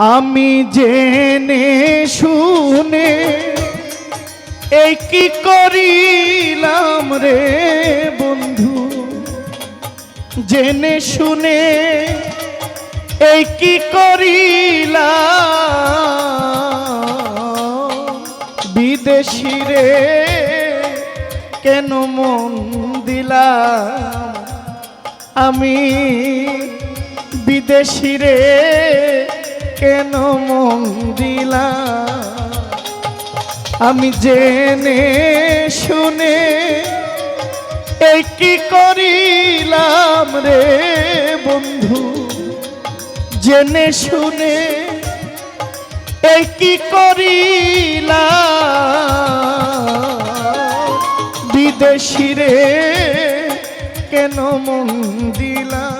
আমি জেনে শুনে এই কি করিলাম রে বন্ধু? জেনে শুনে এই কি করিলাম? বিদেশি রে, কেন মন দিলাম? আমি বিদেশি রে কেন মন দিলাম আমি জেনে শুনে কি করিলাম রে বন্ধু? জেনে শুনে কি করিলাম? বিদেশি রে, কেন মন দিলাম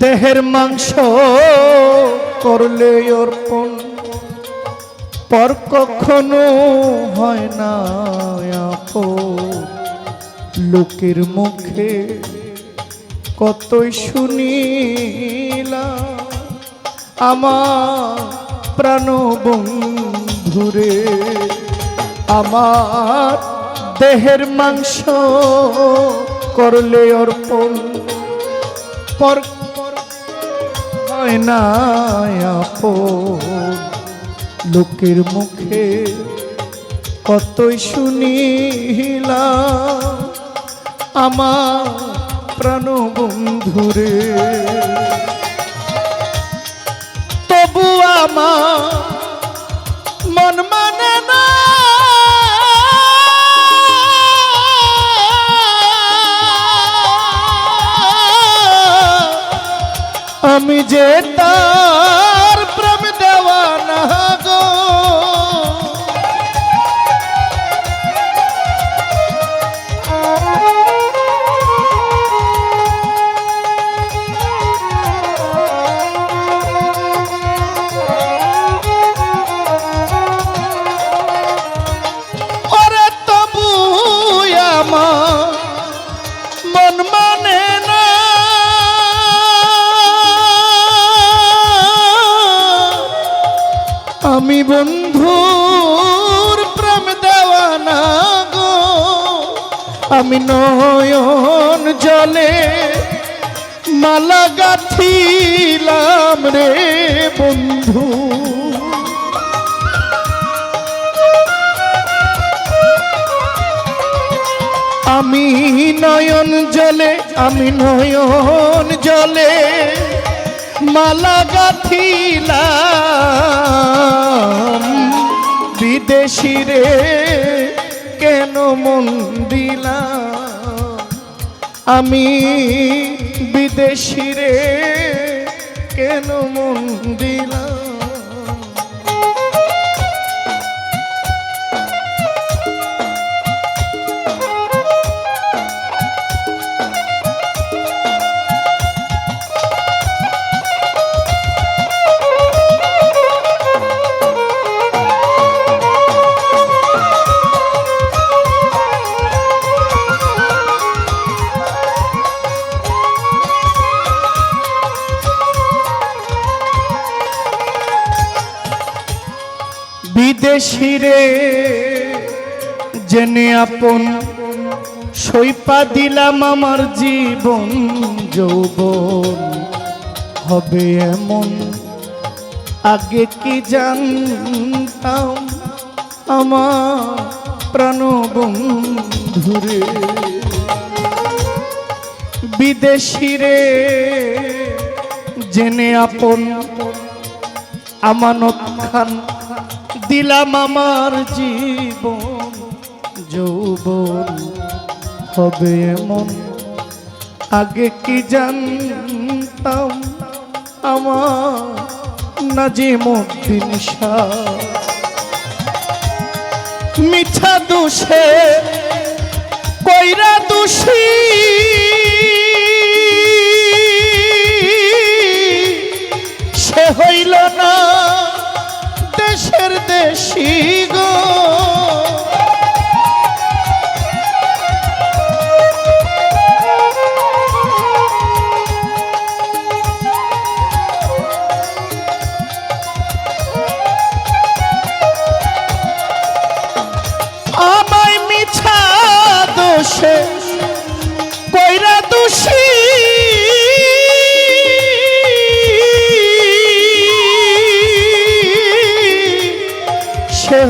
দেহের মাংস করলে অর্পণ। পর কখনো হয় না। লোকের মুখে কতই শুনিলাম। আমার প্রাণ বন্ধুরে আমার দেহের মাংস করলে অর্পণ। পর হয় না। লোকের মুখে কতই শুনিলাম আমার প্রাণ বন্ধুরে তবু আমার মন মানে না আমি বন্ধুর প্রেম দেওয়া না গো। আমি নয়ন জলে মালা গাথিলাম রে বন্ধু। আমি নয়ন জলে, আমি নয়ন জলে মালা গাথিলাম। বিদেশি রে কেন মন দিলাম? আমি বিদেশি রে কেন মন দিলাম? বিদেশি রে জেনে আপন সইপা দিলাম আমার জীবন, যৌবন। হবে এমন, আগে কি জানতাম আমার প্রাণ বন্ধুরে বিদেশি রে, জেনে আপন আমানত খান দিলাম আমার জীবন, যৌবন হবে এমন। আগে কি জানতাম আমার নাজিমুদ্দিন শাহ? মিঠা দোষে, কইরা দোষী।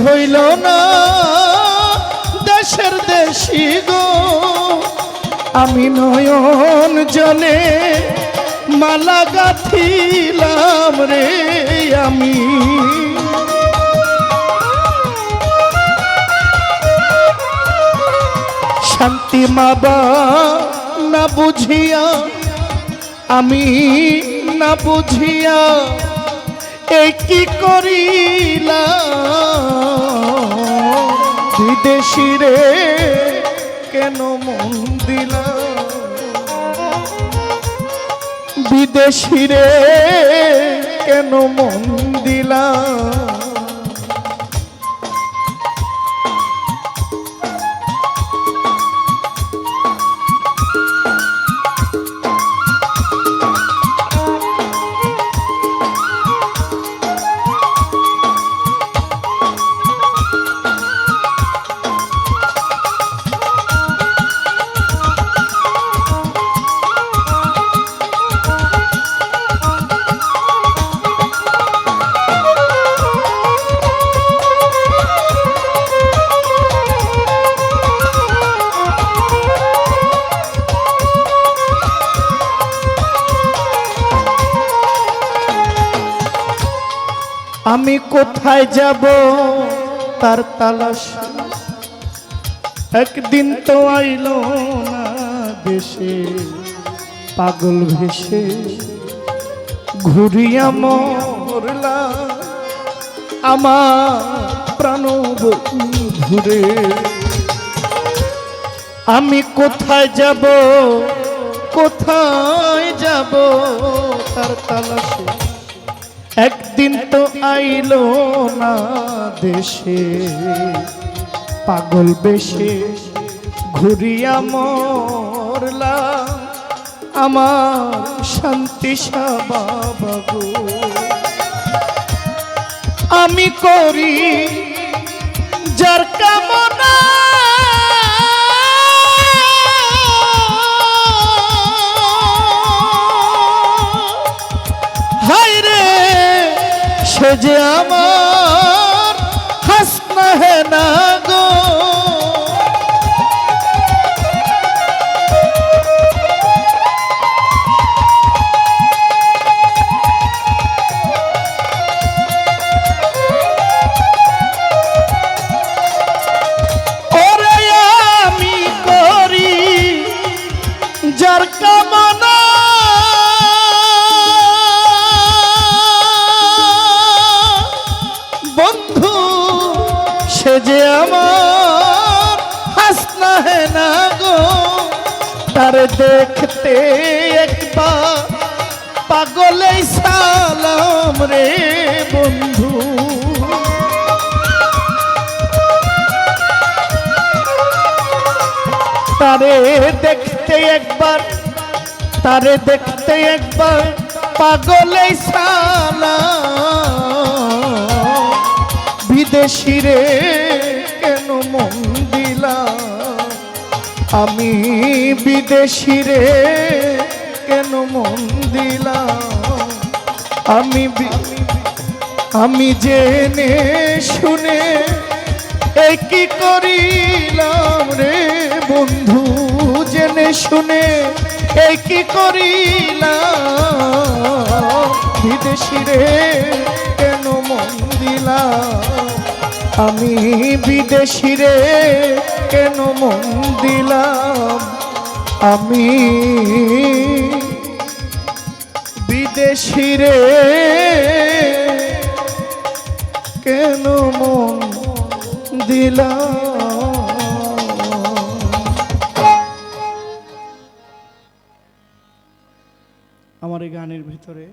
হইল না। দেশের দেশি গো, আমি নয়ন জলে মালা গাথিলাম রে আমি। শান্তি মাবা না বুঝিয়া, আমি না বুঝিয়া কি করিলা বিদেশি রে কেন মন দিলা বিদেশি রে কেন মন দিলা আমি কোথায় যাব? তার তালাশ। একদিন তো আইল না দেশে, পাগল ভেসে। ঘুরিয়া মরলা আমার প্রাণ ঘুরে আমি কোথায় যাব? কোথায় যাব? তার তালাশে। একদিন তো না দেশে। পাগল বেশে ঘুরিয়া মরলা। আমার শান্তি সাবাবু আমি করি যার কামনা সে যে আমার হাসনা হে না তার দেখতে একবার। পাগলে সালাম রে বন্ধু। তারে দেখতে একবার, তারে দেখতে একবার পাগলে সালা বিদেশি রে কেন মন আমি বিদেশি রে, কেন মন দিলা আমি আমি জেনে শুনে কি করিলাম রে বন্ধু? জেনে শুনে কি করিলাম? বিদেশি রে, কেন মন দিলাম? আমি বিদেশি রে, কেন মন দিলাম? আমি বিদেশি রে, কেন মন দিলাম? আমার এই গানের ভিতরে